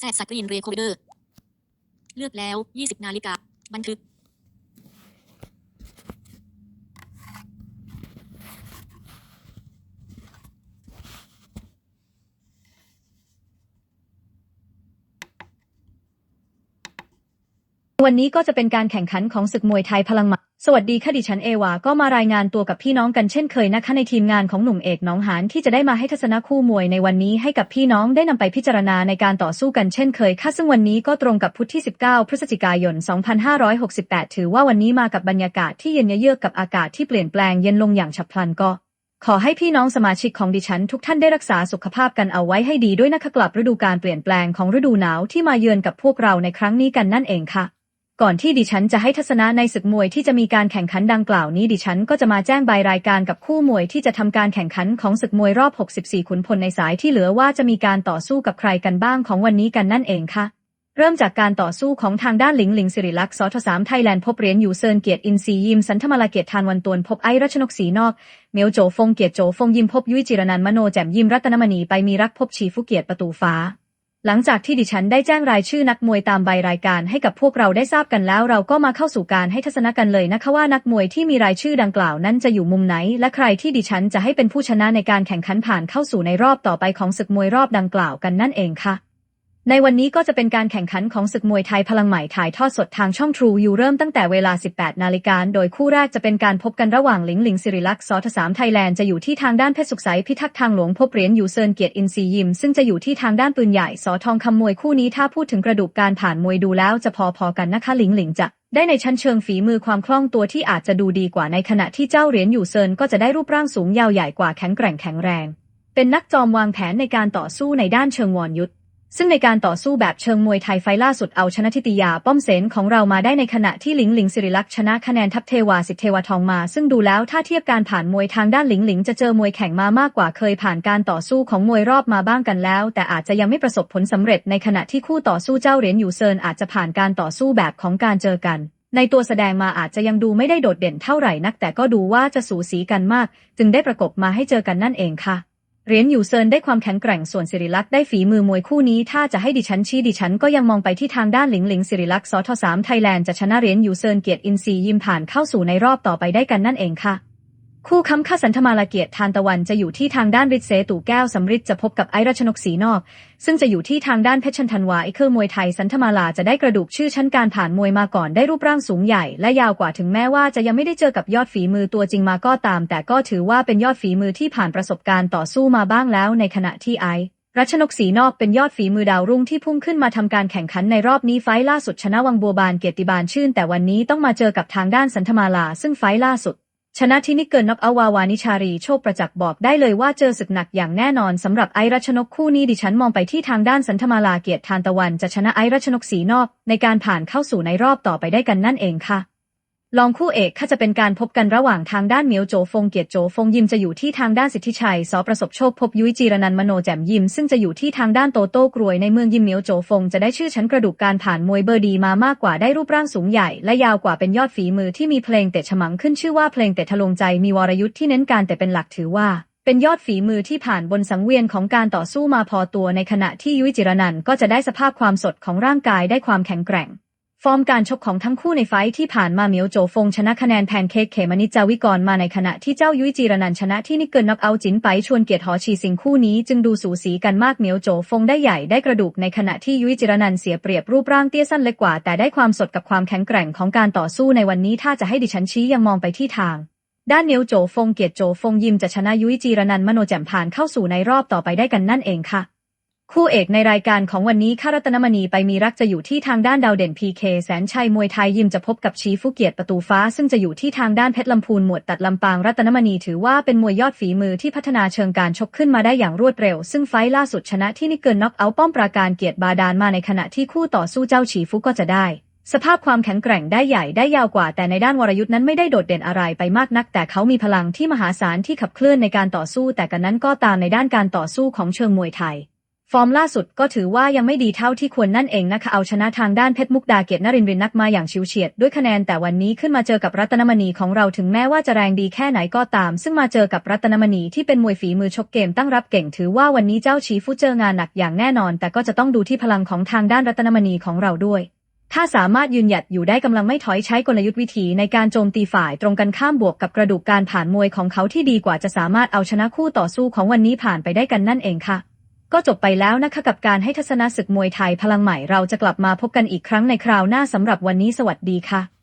แทรกสกรีนเรคคอร์เดอร์ เลือกแล้ว 20 นาฬิกา บันทึก วันนี้ก็จะเป็นการแข่งขันของศึกมวยไทยพลังหมัดสวัสดีค่ะดิฉันเอวา ก็มารายงานตัวกับพี่น้องกันเช่นเคยนะคะในทีมงานของหนุ่มเอกน้องหานที่จะได้มาให้ทัศนคู่มวยในวันนี้ให้กับพี่น้องได้นำไปพิจารณาในการต่อสู้กันเช่นเคยค่ะซึ่งวันนี้ก็ตรงกับพุธที่ 19 พฤศจิกายน 2568 ถือว่าวันนี้มากับบรรยากาศที่เย็นเยือกกับอากาศที่เปลี่ยนแปลงเย็นลงอย่างฉับพลันก็ขอให้พี่น้องสมาชิกของดิฉันทุกท่านได้รักษาสุขภาพกันเอาไว้ให้ดีด้วยนะคะกลับฤดูการเปลี่ยนแปลงของฤดูหนาวที่มาเยือนกับพวกเราในครั้งนี้กันนั่นเองค่ะ ก่อนที่ดิฉันจะให้ทัศนะในศึกมวยที่จะมีการแข่งขันดังกล่าวนี้ดิฉันก็จะมาแจ้งใบรายการกับคู่มวยที่จะทำการแข่งขันของศึกมวยรอบ 64 ขุนพลในสายที่เหลือว่าจะมีการต่อสู้กับใครกันบ้างของวันนี้กันนั่นเองค่ะ เริ่มจากการต่อสู้ของทางด้านหลิงหลิงสิริลักษณ์สทสามไทยแลนด์พบเหรียญอยู่เซินเกียรติอินทรียิมสันธมาลาเกียรติทานวันตวนพบไอรัชนกศรีนอกเมียวโจฟงเกียรติโจฟงยิมพบยุ้ยจิรนันมโนแจ่มยิมรัตนมณีไปมีรักพบชีฟุเกียรติประตูฟ้า หลังจากที่ดิฉันได้แจ้งรายชื่อนักมวยตามใบรายการให้กับพวกเราได้ทราบกันแล้ว เราก็มาเข้าสู่การให้ทัศนะกันเลยนะคะว่านักมวยที่มีรายชื่อดังกล่าวนั้นจะอยู่มุมไหน และใครที่ดิฉันจะให้เป็นผู้ชนะในการแข่งขันผ่านเข้าสู่ในรอบต่อไปของศึกมวยรอบดังกล่าวกันนั่นเองค่ะ ในวันนี้ก็จะเป็นการแข่งขันของศึกมวยไทยพลังใหม่ถ่ายทอดสดทางช่อง True อยู่เริ่มตั้งแต่เวลา 18 นาฬิกา โดยคู่แรกจะเป็นการพบกันระหว่างหลิงหลิงสิริลักษ์สทสามไทยแลนด์จะอยู่ที่ทางด้านเพชรสุขใสพิทักษ์ทางหลวงพบเหรียญอยู่เซินเกียรติอินทรียิม ซึ่งจะอยู่ที่ทางด้านปืนใหญ่สอทองคำมวยคู่นี้ถ้าพูดถึงกระดูกการผ่านมวยดูแล้วจะพอๆกันนะคะหลิงหลิงจะได้ในชั้นเชิงฝีมือความคล่องตัวที่อาจจะดูดีกว่าในขณะที่เจ้าเหรียญอยู่เซินก็จะได้รูปร่างสูงยาวใหญ่กว่าแข็งแกร่งแข็งแรง เป็นนักจอมวางแผนในการต่อสู้ในด้านเชิงวอนยุทธ ซึ่งในการต่อสู้แบบเชิงมวยไทยไฟล่าสุดเอาชนะทิติยาป้อมเสนของเรามาได้ในขณะที่หลิงหลิงสิริลักษ์ชนะคะแนนทัพเทวาสิทธิเทวทองมา ซึ่งดูแล้วถ้าเทียบการผ่านมวยทางด้านหลิงหลิงจะเจอมวยแข่งมามากกว่าเคยผ่านการต่อสู้ของมวยรอบมาบ้างกันแล้ว แต่อาจจะยังไม่ประสบผลสำเร็จในขณะที่คู่ต่อสู้เจ้าเหรียญอยู่เซินอาจจะผ่านการต่อสู้แบบของการเจอกัน ในตัวแสดงมาอาจจะยังดูไม่ได้โดดเด่นเท่าไหร่นัก แต่ก็ดูว่าจะสูสีกันมาก จึงได้ประกบมาให้เจอกันนั่นเองค่ะ เหรียญอยู่เซินได้ความแข็งแกร่งส่วนสิริลักษ์ได้ฝีมือมวยคู่นี้ ถ้าจะให้ดิฉันชี้ดิฉันก็ยังมองไปที่ทางด้านหลิงหลิงสิริลักษณ์สทสามไทยแลนด์จะชนะเหรียญอยู่เซินเกียรติอินซียิมผ่านเข้าสู่ในรอบต่อไปได้กันนั่นเองค่ะ คู่ค้ำค่าสันธมาลาเกียรติทานตะวันจะอยู่ที่ทางด้านริดเซตู่แก้วสำริดจะพบกับไอรัชนกศรีนอก ซึ่งจะอยู่ที่ทางด้านเพชรชันธันวาไอเคอร์มวยไทยสันธมาลาจะได้กระดูกชื่อชั้นการผ่านมวยมาก่อนได้รูปร่างสูงใหญ่ และยาวกว่าถึงแม้ว่าจะยังไม่ได้เจอกับยอดฝีมือตัวจริงมาก็ตาม แต่ก็ถือว่าเป็นยอดฝีมือที่ผ่านประสบการณ์ต่อสู้มาบ้างแล้ว ในขณะที่ไอรัชนกศรีนอกเป็นยอดฝีมือดาวรุ่งที่พุ่งขึ้นมาทำการแข่งขันในรอบนี้ไฟล์ล่าสุดชนะวังบัวบานเกียรติบาลชื่น แต่วันนี้ต้องมาเจอกับทางด้านสันธมาลา ซึ่งไฟล่าสุด ชนะที่นิกเกิลน็อกเอาวาวานิชารีโชคประจักษ์บอกได้เลยว่าเจอศึกหนักอย่างแน่นอนสำหรับไอรัชนกคู่นี้ดิฉันมองไปที่ทางด้านสันธมาลาเกียรติทานตะวัน จะชนะไอรัชนกสีนอก ในการผ่านเข้าสู่ในรอบต่อไปได้กันนั่นเองค่ะ รองคู่เอกค่ะจะเป็นการพบกันระหว่างทางด้านเหมียวโจฟงเกียรติโจฟงยิมจะอยู่ที่ทางด้านสิทธิชัยสอประสบโชคพบยุ้ยจีรนันมโนแจ่มยิมซึ่งจะอยู่ที่ทางด้านโตโต้กรวยในเมืองยิมเหมียวโจฟงจะได้ชื่อชั้นกระดูกการผ่านมวยเบอร์ดีมามากกว่าได้รูปร่างสูงใหญ่และยาวกว่าเป็นยอดฝีมือที่มีเพลงเตะฉมังขึ้นชื่อว่าเพลงเตะทะลงใจมีวรยุทธ์ที่เน้นการแต่เป็นหลักถือว่าเป็นยอดฝีมือที่ผ่านบนสังเวียนของการต่อสู้มาพอตัวในขณะที่ยุ้ยจิรนันก็จะได้สภาพความสดของร่างกายได้ความแข็งแกร่ง ฟอร์มการชกของทั้งคู่ในไฟที่ผ่านมาเหมียวโจฟงชนะคะแนนแพนเค้กเขมนิจจาวิกรมาในขณะที่เจ้ายุ้ยจีรนันชนะที่นิกเกิลน็อกเอาท์จินไปชวนเกียรติหอชีสิงคู่นี้จึงดูสูสีกันมากเหมียวโจฟงได้ใหญ่ได้กระดูกในขณะที่ยุ้ยจิรนันเสียเปรียบรูปร่างเตี้ยสั้นเล็กกว่า แต่ได้ความสดกับความแข็งแกร่งของการต่อสู้ในวันนี้ถ้าจะให้ดิฉันชี้ยังมองไปที่ทาง ด้านเหนียวโจฟงเกียรติโจฟงยิมจะชนะยุ้ยจีรนันมโนแจ่มผ่านเข้าสู่ในรอบต่อไปได้กันนั่นเองค่ะ คู่เอกในรายการของวันนี้ข้ารัตนมณีไปมีรักจะอยู่ที่ทางด้านดาวเด่นพีเคแสนชัยมวยไทยยิมจะพบกับชีฟุเกียรติประตูฟ้า ซึ่งจะอยู่ที่ทางด้านเพชรลำพูนหมวดตัดลำปางรัตนมณีถือว่าเป็นมวยยอดฝีมือที่พัฒนาเชิงการชกขึ้นมาได้อย่างรวดเร็ว ซึ่งไฟล์ล่าสุดชนะที่นิเกิลน็อกเอาท์ป้อมปราการเกียรติบาดาลมาในขณะที่คู่ต่อสู้เจ้าชีฟุก็จะได้ สภาพความแข็งแกร่งได้ใหญ่ได้ยาวกว่า แต่ในด้านวรยุทธ์นั้นไม่ได้โดดเด่นอะไรไปมากนัก แต่เขามีพลังที่มหาศาลที่ขับเคลื่อนในการต่อสู้ แต่กันนั้นก็ตามในด้านการต่อสู้ของเชิงมวยไทย ฟอร์มล่าสุดก็ถือว่ายังไม่ดีเท่าที่ควรนั่นเองนะคะ เอาชนะทางด้านเพชรมุกดาเกียรตินรินทร์รินนักมาอย่างชิวเฉียด ด้วยคะแนนแต่วันนี้ขึ้นมาเจอกับรัตนมณีของเราถึงแม้ว่าจะแรงดีแค่ไหนก็ตาม ซึ่งมาเจอกับรัตนมณีที่เป็นมวยฝีมือชกเกมตั้งรับเก่งถือว่าวันนี้เจ้าชีฟุเจองานหนักอย่างแน่นอน แต่ก็จะต้องดูที่พลังของทางด้านรัตนมณีของเราด้วย ถ้าสามารถยืนหยัดอยู่ได้กำลังไม่ถอยใช้กลยุทธ์วิธีในการโจมตีฝ่ายตรงกันข้ามบวกกับกระดูกการผ่านมวยของเขาที่ดีกว่าจะสามารถเอาชนะคู่ต่อสู้ของวันนี้ผ่านไปได้กันนั่นเองค่ะ ก็จบไปแล้วนะคะกับการให้ทัศนศึกมวยไทยพลังใหม่เราจะกลับมาพบกันอีกครั้งในคราวหน้าสำหรับวันนี้สวัสดีค่ะ